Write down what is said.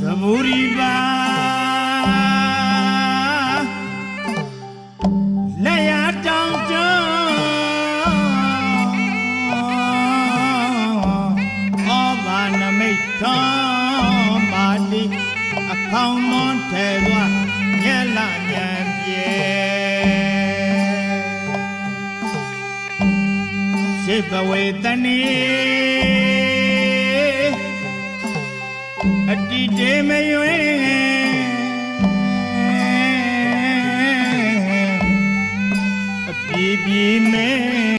သမုရိပါလက်ရတောင်ကျောင်းအောဘာနမိတ်တော်မာတိအခေါင်မွန်ထဲသွားညက်လာပြန်ပြေစေဘဝေတနီ အတိတေမယွေအပြေပြေမဲ